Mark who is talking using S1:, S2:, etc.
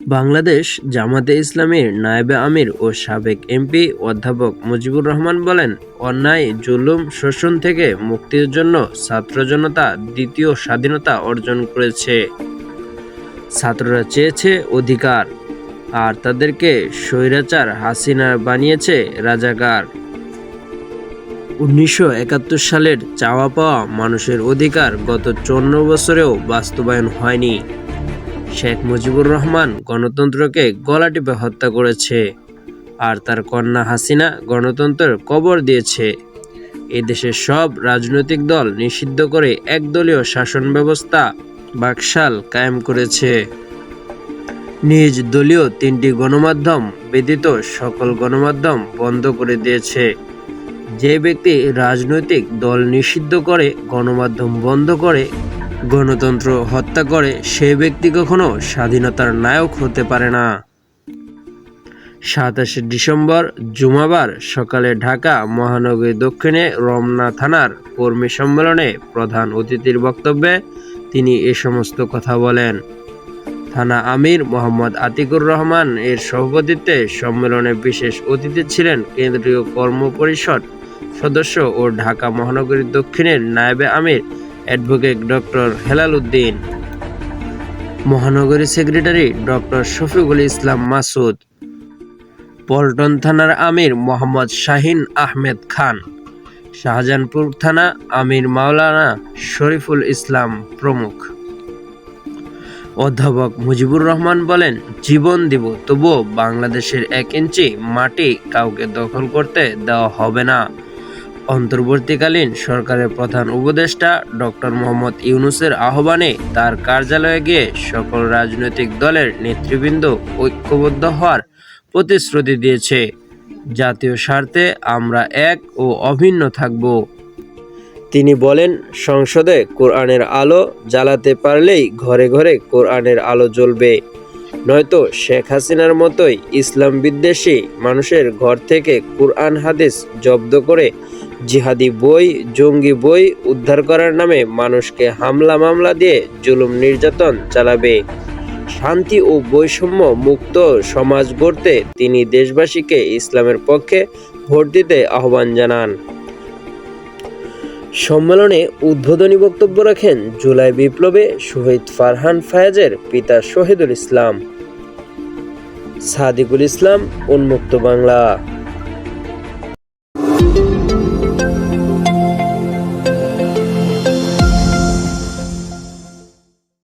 S1: বাংলাদেশ জামাতে ইসলামীর নায়েবে আমির ও সাবেক এমপি অধ্যাপক মুজিবুর রহমান বলেন, অন্যায়, জুলুম, শোষণ থেকে মুক্তির জন্য ছাত্র জনতা দ্বিতীয় স্বাধীনতা অর্জন করেছে। ছাত্ররা চেয়েছে অধিকার, আর তাদেরকে স্বৈরাচার হাসিনা বানিয়েছে রাজাকার। উনিশশো একাত্তর সালের চাওয়া পাওয়া মানুষের অধিকার গত চন্ন বছরেও বাস্তবায়ন হয়নি। শেখ মুজিবুর রহমান গণতন্ত্রকে গলা টিপে হত্যা করেছে আর তার কন্যা হাসিনা গণতন্ত্রের কবর দিয়েছে। এদেশের সব রাজনৈতিক দল নিষিদ্ধ করে একদলীয় শাসন ব্যবস্থা বাকশাল কায়েম করেছে। নিজ দলীয় তিনটি গণমাধ্যম ব্যতীত সকল গণমাধ্যম বন্ধ করে দিয়েছে। যে ব্যক্তি রাজনৈতিক দল নিষিদ্ধ করে, গণমাধ্যম বন্ধ করে গণতন্ত্র হত্যা করে সে ব্যক্তি কখনো স্বাধীনতার নায়ক হতে পারে না। সাতাশে ডিসেম্বর, জুমাবার সকালে ঢাকা মহানগরী দক্ষিণে রমনা থানার কর্মী সম্মেলনে প্রধান অতিথির বক্তব্যে তিনি এ সমস্ত কথা বলেন। থানা আমির মোহাম্মদ আতিকুর রহমান এর সভাপতিত্বে সম্মেলনে বিশেষ অতিথি ছিলেন কেন্দ্রীয় কর্ম পরিষদ সদস্য ও ঢাকা মহানগরী দক্ষিণের নায়েবে আমির অ্যাডভোকেট ডক্টর হেলাল উদ্দিন, মহানগরী সেক্রেটারি ডক্টর শফিকুল ইসলাম মাসুদ, পল্টন থানার আমির মোহাম্মদ শাহিন আহমেদ খান, শাহজাহানপুর থানা আমির মাওলানা শরীফুল ইসলাম প্রমুখ। অধ্যাপক মুজিবুর রহমান বলেন, জীবন দিব, তবুও বাংলাদেশের এক ইঞ্চি মাটি কাউকে দখল করতে দেওয়া হবে না। অন্তর্বর্তীকালীন সরকারের প্রধান উপদেষ্টা ডক্টর মোহাম্মদ ইউনুসের আহ্বানে তার কার্যালয়ে গিয়ে সকল রাজনৈতিক দলের নেতৃবৃন্দ ঐক্যবদ্ধ হওয়ার প্রতিশ্রুতি দিয়েছে। জাতীয় স্বার্থে আমরা এক ও অভিন্ন থাকব। তিনি বলেন, সংসদে কোরআনের আলো জ্বালাতে পারলেই ঘরে ঘরে কোরআনের আলো জ্বলবে। নয়তো শেখ হাসিনার মতোই ইসলাম বিদ্বেষী মানুষের ঘর থেকে কুরআন হাদিস জব্দ করে জিহাদি বই, জঙ্গি বই উদ্ধার করার নামে মানুষকে হামলা মামলা দিয়ে জুলুম নির্যাতন চালাবে। শান্তি ও বৈষম্য মুক্ত সমাজ গড়তে তিনি দেশবাসীকে ইসলামের পক্ষে ভোট দিতে আহ্বান জানান। সম্মেলনে উদ্বোধনী বক্তব্য রাখেন জুলাই বিপ্লবে শহীদ ফারহান ফায়াজের পিতা শহীদুল ইসলাম। সাদিকুল ইসলাম, উন্মুক্ত বাংলা।